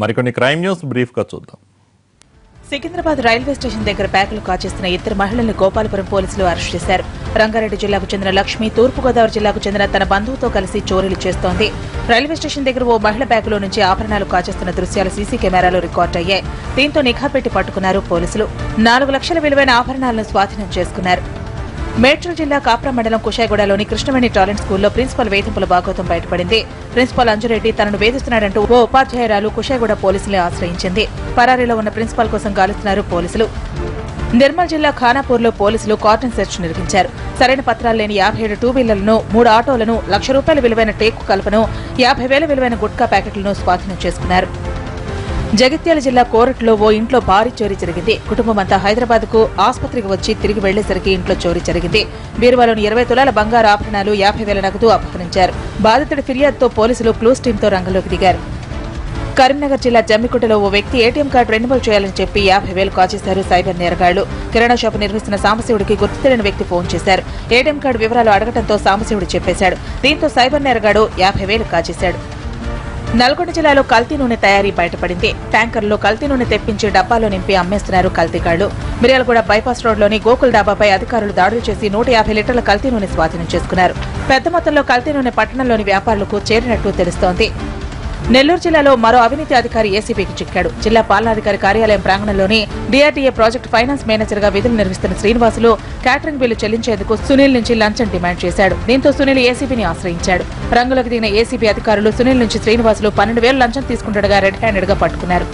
మరికొన్ని crime news బ్రీఫ్గా చూద్దాం. సికింద్రాబాద్ రైల్వే స్టేషన్ దగ్గర బ్యాగులు కాచేస్తున్న ఇద్దరు మహిళల్ని గోపాలపురం పోలీసులు అరెస్ట్ చేశారు. రంగారెడ్డి జిల్లాకు చెందిన లక్ష్మి తూర్పుగోదావరి జిల్లాకు చెందిన తన బంధువుతో కలిసి చోరీలు చేస్తోంది. రైల్వే స్టేషన్ దగ్గర ఓ మహిళ బ్యాగులో నుంచి ఆభరణాలు కాచేస్తున్న దృశ్యాలు సీసీ కెమెరాలో రికార్డ్ అయ్యాయి. దీంతో నిఘా పెట్టి పట్టుకున్నారు పోలీసులు. నాలుగు లక్షల విలువైన ఆభరణాలను స్వాధీనం చేసుకున్నారు. మేడ్చల్ జిల్లా కాప్రా మండలం కుషాయిగూడలోని కృష్ణవేణి టాలెంట్ స్కూల్లో ప్రిన్సిపల్ వేధింపుల భాగోతం బయటపడింది. ప్రిన్సిపల్ అంజురెడ్డి తనను వేధిస్తున్నాడంటూ ఓ ఉపాధ్యాయురాలు కుషాయిగూడ పోలీసులు ఆశ్రయించింది. పరారీలో ఉన్న ప్రిన్సిపల్ కోసం గాలిస్తున్నారు పోలీసులు. నిర్మల్ జిల్లా ఖానాపూర్లో పోలీసులు కార్టన్ సెర్చ్ నిర్వహించారు. సరైన పత్రాలు లేని యాభై ఏడు టూ వీలర్లను మూడు ఆటోలను లక్ష రూపాయల విలువైన టేకు కలపను యాభై వేల విలువైన గుట్కా ప్యాకెట్లను స్వాధీనం చేసుకున్నారు. జగిత్యాల జిల్లా కోరట్లో ఓ ఇంట్లో భారీ చోరీ జరిగింది. కుటుంబం అంతా హైదరాబాద్కు ఆసుపత్రికి వచ్చి తిరిగి వెళ్ళేసరికి ఇంట్లో చోరీ జరిగింది. బీరువాలోని ఇరవై తులాల బంగారు ఆభరణాలు యాభై వేల నగదు అపహరించారు బాధితుడి ఫిర్యాదుతో పోలీసులు క్లూస్ టీంతో రంగంలోకి దిగారు. కరీంనగర్ జిల్లా జమ్మికుంటలో ఓ వ్యక్తి ఏటీఎం కార్డు రెన్యువల్ చేయాలని చెప్పి యాభై వేలు కాజేశారు సైబర్ నేరగాళ్ళు. కిరాణా షాపు నిర్మిస్తున్న సాంబశివుడికి గుర్తు తెలియని వ్యక్తి ఫోన్ చేశారు. ఏటీఎం కార్డు వివరాలు అడగడంతో సాంబశివుడు చెప్పేశాడు. దీంతో సైబర్ నేరగాడు యాభై వేలు కాజేశాడు. నల్గొండ జిల్లాలో కల్తీ నూనె తయారీ బయటపడింది. ట్యాంకర్లో కల్తీ నూనె తెప్పించి డబ్బాలో నింపి అమ్మేస్తున్నారు కల్తీగాళ్ళు మిర్యాలగూడ బైపాస్ రోడ్లోని గోకుల్ డాబాపై అధికారులు దాడులు చేసి నూట యాభై లీటర్ల కల్తీ నూనె స్వాధీనం చేసుకున్నారు. పెద్ద మొత్తంలో కల్తీ నూనె పట్టణంలోని వ్యాపారులకు చేరినట్టు తెలుస్తోంది. నెల్లూరు జిల్లాలో మరో అవినీతి అధికారి ఏసీబీకి చిక్కాడు. జిల్లా పాలనాధికారి కార్యాలయం ప్రాంగణంలోని డీఆర్డీఏ ప్రాజెక్టు ఫైనాన్స్ మేనేజర్గా విధులు నిర్వహిస్తున్న శ్రీనివాసులు క్యాటరింగ్ బిల్లు చెల్లించేందుకు సునీల్ నుంచి లంచం డిమాండ్ చేశాడు. దీంతో సునీల్ ఏసీబీని ఆశ్రయించాడు. రంగులకు దిగిన ఏసీబీ అధికారులు సునీల్ నుంచి శ్రీనివాసులు పన్నెండు వేలు లంచం తీసుకుంటుండగా రెడ్ హ్యాండెడ్గా పట్టుకున్నారు.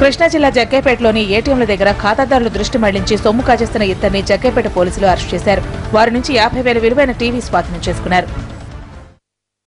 కృష్ణా జిల్లా జగ్గైపేటలోని ఏటీఎంల దగ్గర ఖాతాదారులు దృష్టి మళ్ళించి సొమ్ము కాజేస్తున్న ఇద్దరిని జగ్గైపేట పోలీసులు అరెస్ట్ చేశారు. వారి నుంచి యాభై వేల విలువైన టీవీ స్వాధీనం చేసుకున్నారు.